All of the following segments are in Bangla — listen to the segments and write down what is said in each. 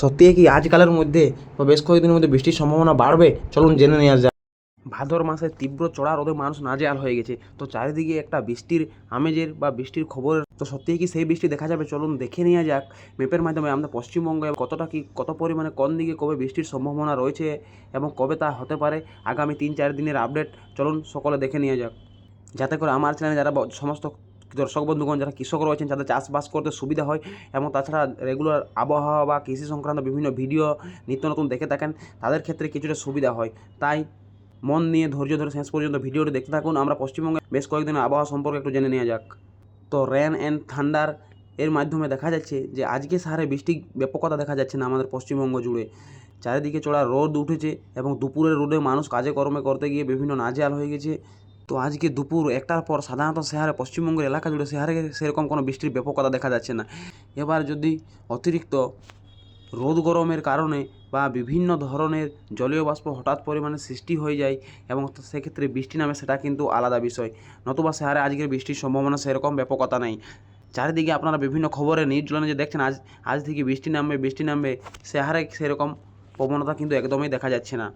সত্যি কি আজকালের মধ্যে বা বেশ কয়েকদিনের মধ্যে বৃষ্টির সম্ভাবনা বাড়বে? চলুন জেনে নেওয়া যাক। ভাদর মাসে তীব্র চড়া রোদে মানুষ নাজেহাল হয়ে গেছে। তো চারিদিকে একটা বৃষ্টির আমেজের বা বৃষ্টির খবরের, তো সত্যিই কি সেই বৃষ্টি দেখা যাবে? চলুন দেখে নেওয়া যাক। ম্যাপের মাধ্যমে আমাদের পশ্চিমবঙ্গে কতটা কি, কত পরিমাণে, কোন দিকে কবে বৃষ্টির সম্ভাবনা রয়েছে এবং কবে তা হতে পারে? আগামী তিন চার দিনের আপডেট চলুন সকলে দেখে নেওয়া যাক। যাতে করে আমার চ্যানেলে যারা সমস্ত দর্শক বন্ধুগণ, যারা কৃষক রয়েছেন, যাদের চাষবাস করতে সুবিধা হয়, এবং তাছাড়া রেগুলার আবহাওয়া বা কৃষি সংক্রান্ত বিভিন্ন ভিডিও নিত্য নতুন দেখে থাকেন, তাদের ক্ষেত্রে কিছুটা সুবিধা হয়। তাই মন নিয়ে ধৈর্য ধরে শেষ পর্যন্ত ভিডিওটি দেখতে থাকুন। আমরা পশ্চিমবঙ্গে বেশ কয়েকদিনের আবহাওয়া সম্পর্কে একটু জেনে নেওয়া যাক। তো রেন অ্যান্ড থান্ডার এর মাধ্যমে দেখা যাচ্ছে যে, আজকে সাহারে বৃষ্টি ব্যাপকতা দেখা যাচ্ছে না আমাদের পশ্চিমবঙ্গ জুড়ে। চারিদিকে চড়া রোদ উঠেছে এবং দুপুরের রোদে মানুষ কাজে কর্মে করতে গিয়ে বিভিন্ন নাজেহাল হয়ে গেছে। তো আজকে দুপুর একটার পর সাধারণত শহরে পশ্চিমবঙ্গের এলাকা জুড়ে শহরে সেরকম কোনো বৃষ্টির ব্যাপকতা দেখা যাচ্ছে না। এবার যদি অতিরিক্ত রোদ গরমের কারণে বা বিভিন্ন ধরনের জলীয় বাষ্প হঠাৎ পরিমাণে সৃষ্টি হয়ে যায় এবং সেক্ষেত্রে বৃষ্টি নামে সেটা কিন্তু আলাদা বিষয়। নতুবা শহরে আজকের বৃষ্টির সম্ভাবনা সেরকম ব্যাপকতা নেই। চারিদিকে আপনারা বিভিন্ন খবরে, নিউজ চ্যানেলে যে দেখছেন, আজ আজ থেকে বৃষ্টি নামবে বৃষ্টি নামবে শহরে সেরকম প্রবণতা কিন্তু একদমই দেখা যাচ্ছে না।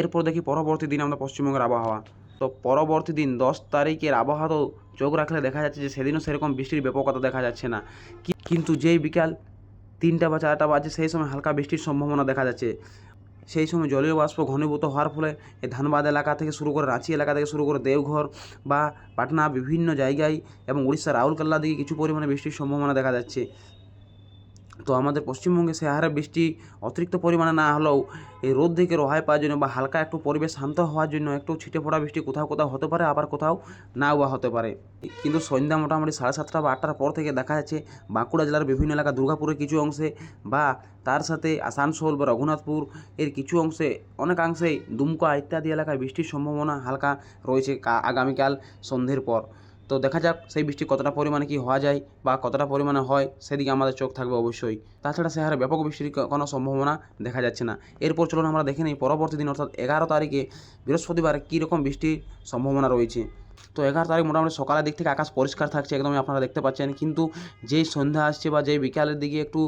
এরপর দেখি পরবর্তী দিন আমরা পশ্চিমবঙ্গের আবহাওয়া। তো পরবর্তী দিন দশ তারিখের আবহাওয়াতেও চোখ রাখলে দেখা যাচ্ছে যে সেদিনও সেরকম বৃষ্টির ব্যাপকতা দেখা যাচ্ছে না। কিন্তু যেই বিকাল তিনটা বা চারটা বাজে সেই সময় হালকা বৃষ্টির সম্ভাবনা দেখা যাচ্ছে। সেই সময় জলীয় বাষ্প ঘনীভূত হওয়ার ফলে ধানবাদ এলাকা থেকে শুরু করে রাঁচি এলাকা থেকে শুরু করে দেওঘর বা পাটনা বিভিন্ন জায়গায় এবং উড়িষ্যার রাউরকেল্লা দিকে কিছু পরিমাণে বৃষ্টির সম্ভাবনা দেখা যাচ্ছে। তো আমাদের পশ্চিমবঙ্গে সে হারে বৃষ্টি অতিরিক্ত পরিমাণে না হলেও এই রোদ থেকে রেহাই পাওয়ার জন্য বা হালকা একটু পরিবেশ শান্ত হওয়ার জন্য একটু ছিটে ফোটা বৃষ্টি কোথাও কোথাও হতে পারে, আবার কোথাও নাও বা হতে পারে। কিন্তু সন্ধ্যা মোটামুটি সাড়ে সাতটা বা আটটার পর থেকে দেখা যাচ্ছে বাঁকুড়া জেলার বিভিন্ন এলাকা, দুর্গাপুরের কিছু অংশে বা তার সাথে আসানসোল বা রঘুনাথপুর এর কিছু অংশে অনেকাংশেই দুমকা ইত্যাদি এলাকায় বৃষ্টির সম্ভাবনা হালকা রয়েছে আগামীকাল সন্ধ্যের পর। তো দেখা যাক সেই বৃষ্টি কতটা পরিমাণে কি হওয়া যায় বা কতটা পরিমাণে হয়, সেদিকে আমাদের চোখ থাকবে অবশ্যই। তাছাড়া সে হারে ব্যাপক বৃষ্টির কোনো সম্ভাবনা দেখা যাচ্ছে না। এরপর চলুন আমরা দেখে নিই পরবর্তী দিন, অর্থাৎ এগারো তারিখে বৃহস্পতিবার কীরকম বৃষ্টির সম্ভাবনা রয়েছে। তো এগারো তারিখ মোটামুটি সকালের দিক থেকে আকাশ পরিষ্কার থাকছে, একদমই আপনারা দেখতে পাচ্ছেন। কিন্তু যেই সন্ধ্যা আসছে বা যেই বিকালের দিকে একটু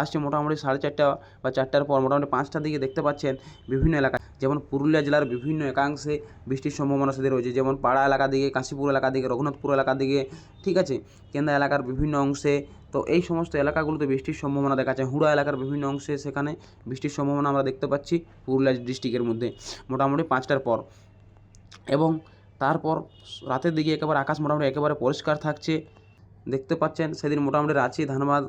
আসছে মোটামুটি সাড়ে চারটা বা চারটার পর মোটামুটি পাঁচটার দিকে দেখতে পাচ্ছেন বিভিন্ন এলাকা। যেমন পুরুলিয়া জেলার বিভিন্ন একাংশে বৃষ্টির সম্ভাবনা সেদিকে রয়েছে। যেমন পাড়া এলাকা দিকে, কাশীপুর এলাকা দিকে, রঘুনাথপুর এলাকা দিকে, ঠিক আছে? কেন্দ্রা এলাকার বিভিন্ন অংশে। তো এই সমস্ত এলাকাগুলোতে বৃষ্টির সম্ভাবনা দেখা যাচ্ছে হুড়া এলাকার বিভিন্ন অংশে সেখানে বৃষ্টির সম্ভাবনা আমরা দেখতে পাচ্ছি পুরুলিয়া ডিস্ট্রিক্টের মধ্যে মোটামুটি পাঁচটার পর। এবং তারপর রাতের দিকে একেবারে আকাশ মোটামুটি একেবারে পরিষ্কার থাকছে। দেখতে পাচ্ছেন, সেদিন মোটামুটি রাঁচি, ধানবাদ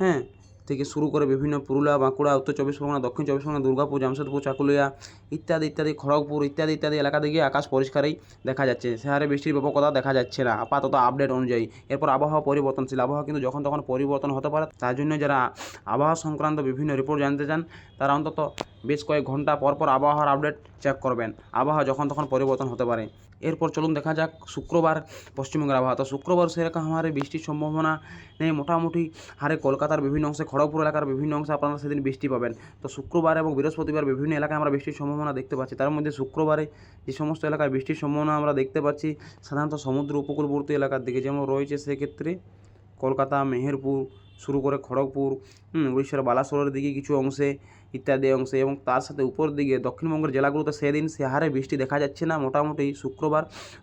হ্যাঁ থেকে শুরু করে বিভিন্ন পুরুলিয়া, বাঁকুড়া, উত্তর চব্বিশ পরগনা, দক্ষিণ চব্বিশ পরগনা, দুর্গাপুর, জামশেদপুর, চাকুলিয়া ইত্যাদি ইত্যাদি, খড়গপুর ইত্যাদি ইত্যাদি এলাকা দিকে আকাশ পরিষ্কারই দেখা যাচ্ছে। সে হারে বৃষ্টির ব্যাপকতা দেখা যাচ্ছে না। আপাতত আপডেট অনুযায়ী। এরপর আবহাওয়া পরিবর্তনশীল। আবহাওয়া কিন্তু যখন তখন পরিবর্তন হতে পারে, তার জন্য যারা আবহাওয়া সংক্রান্ত বিভিন্ন রিপোর্ট জানতে চান, তারা অন্তত বেশ কয়েক ঘণ্টা পর পর আবহাওয়ার আপডেট চেক করবেন। আবহাওয়া যখন তখন পরিবর্তন হতে পারে। এরপর চলুন দেখা যাক শুক্রবার, পশ্চিমবঙ্গের আবহাওয়া। তো শুক্রবার সেরকম হারে বৃষ্টির সম্ভাবনা নেই। মোটামুটি হারে কলকাতার বিভিন্ন অংশে, খড়গপুর এলাকার বিভিন্ন অংশে আপনারা সেদিন বৃষ্টি পাবেন। তো শুক্রবার এবং বৃহস্পতিবার বিভিন্ন এলাকায় আমরা বৃষ্টির সম্ভাবনা দেখতে পাচ্ছি। তার মধ্যে শুক্রবারে যে সমস্ত এলাকায় বৃষ্টির সম্ভাবনা আমরা দেখতে পাচ্ছি, সাধারণত সমুদ্র উপকূলবর্তী এলাকার দিকে যেমন রয়েছে, সেক্ষেত্রে কলকাতা, মেহেরপুর, শুরু করে খড়গপুর উড়িষ্যার বালাসোরের দিকে কিছু অংশে ইত্যাদি অংশে এবং তার সাথে উপর দিকে দক্ষিণবঙ্গের জেলাগুলোতে সেদিন সে হারে বৃষ্টি দেখা যাচ্ছে না। মোটামুটি শুক্রবার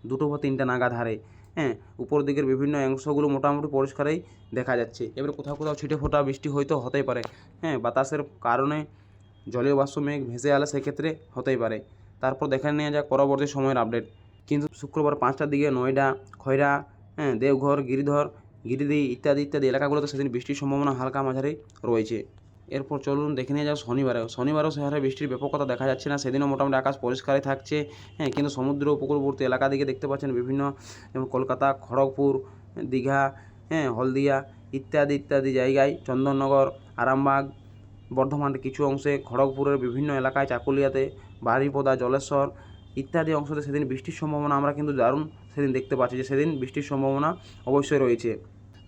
দুটো বা তিনটা নাগাদ হারে। হ্যাঁ উপর দিকের বিভিন্ন অংশগুলো মোটামুটি পরিষ্কারই দেখা যাচ্ছে। এবার কোথাও কোথাও ছিটে ফোটা বৃষ্টি হয়তো হতেই পারে। হ্যাঁ বাতাসের কারণে জলীয় বাষ্প মেঘ ভেসে আলে সেক্ষেত্রে হতেই পারে। তারপর দেখে নেওয়া যাক পরবর্তী সময়ের আপডেট। কিন্তু শুক্রবার পাঁচটার দিকে নয়ডা, খয়রা হ্যাঁ দেওঘর, গিরিধর গিরিদি ইত্যাদি ইত্যাদি এলাকাগুলোতে সেদিন বৃষ্টির সম্ভাবনা হালকা মাঝারি রয়েছে। এরপর চলুন দেখে নিয়ে যাও শনিবারেও শনিবারও শহরে বৃষ্টির ব্যাপকতা দেখা যাচ্ছে না, সেদিনও মোটামুটি আকাশ পরিষ্কারই থাকছে। হ্যাঁ কিন্তু সমুদ্র উপকূলবর্তী এলাকা দিকে দেখতে পাচ্ছেন বিভিন্ন, যেমন কলকাতা, খড়গপুর, দীঘা হ্যাঁ হলদিয়া ইত্যাদি ইত্যাদি জায়গায়। চন্দননগর, আরামবাগ, বর্ধমানের কিছু অংশে খড়গপুরের বিভিন্ন এলাকায়, চাকুলিয়াতে বাড়িপদা জলেশ্বর ইত্যাদি অংশতে সেদিন বৃষ্টির সম্ভাবনা আমরা কিন্তু দারুণ সেদিন দেখতে পাচ্ছি যে সেদিন বৃষ্টির সম্ভাবনা অবশ্যই রয়েছে।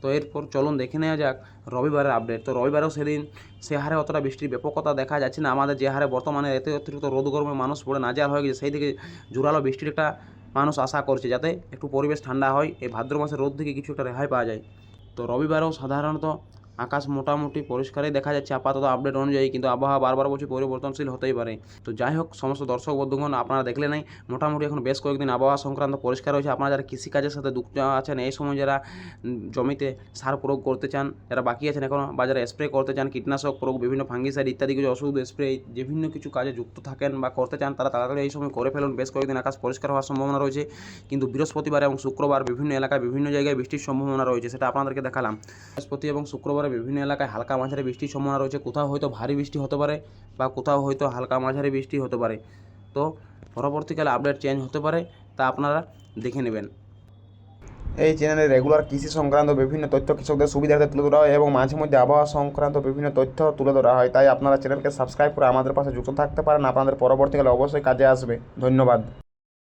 তো এরপর চলুন দেখে নেওয়া যাক রবিবারের আপডেট তো রবিবারেও সেদিন সে হারে অতটা বৃষ্টির ব্যাপকতা দেখা যাচ্ছে না। আমাদের যে হারে বর্তমানে এতে অতিরিক্ত রোদ গরমে মানুষ পড়ে নাজাল হয়ে গেছে, সেই দিকে জোরালো বৃষ্টির একটা মানুষ আশা করছে যাতে একটু পরিবেশ ঠান্ডা হয়। এই ভাদ্র মাসের রোদ থেকে কিছু একটা রেহাই পাওয়া যায়। তো রবিবারেও সাধারণত আকাশ মোটামুটি পরিষ্কারই দেখা যাচ্ছে। আপাতত আপডেট অনুযায়ী কিন্তু আবহাওয়া বারবার বছর পরিবর্তনশীল হতেই পারে। তো যাই হোক, সমস্ত দর্শক বন্ধুগণ, আপনারা দেখলে নাই, মোটামুটি এখন বেশ কয়েকদিন আবহাওয়া সংক্রান্ত পরিষ্কার হয়েছে। আপনারা যারা কৃষিকাজের সাথে যুক্ত আছেন, এই সময় যারা জমিতে সার প্রয়োগ করতে চান, যারা বাকি আছেন এখন, বা যারা স্প্রে করতে চান, কীটনাশক প্রয়োগ, বিভিন্ন ফাঙ্গিসাইড ইত্যাদি কিছু ওষুধ স্প্রে বিভিন্ন কিছু কাজে যুক্ত থাকেন বা করতে চান, তারা তাড়াতাড়ি এই সময় করে ফেলুন। বেশ কয়েকদিন আকাশ পরিষ্কার হওয়ার সম্ভাবনা রয়েছে। কিন্তু বৃহস্পতিবার এবং শুক্রবার বিভিন্ন এলাকায় বিভিন্ন জায়গায় বৃষ্টির সম্ভাবনা রয়েছে, সেটা আপনাদেরকে দেখালাম। বৃহস্পতি এবং শুক্রবারে বিভিন্ন এলাকায় হালকা মাঝারি বৃষ্টির সম্ভাবনা রয়েছে। কোথাও হয়তো ভারী বৃষ্টি হতে পারে বা কোথাও হয়তো হালকা মাঝারি বৃষ্টি হতে পারে। তো পরবর্তীকালে আপডেট চেঞ্জ হতে পারে তা আপনারা দেখে নেবেন। এই চ্যানেলে রেগুলার কৃষি সংক্রান্ত বিভিন্ন তথ্য কৃষকদের সুবিধার্থে তুলে ধরা হয় এবং মাঝে মধ্যে আবহাওয়া সংক্রান্ত বিভিন্ন তথ্য তুলে ধরা হয়। তাই আপনারা চ্যানেলকে সাবস্ক্রাইব করে আমাদের পাশে যুক্ত থাকতে পারেন। আপনাদের পরবর্তীকালে অবশ্যই কাজে আসবে। ধন্যবাদ।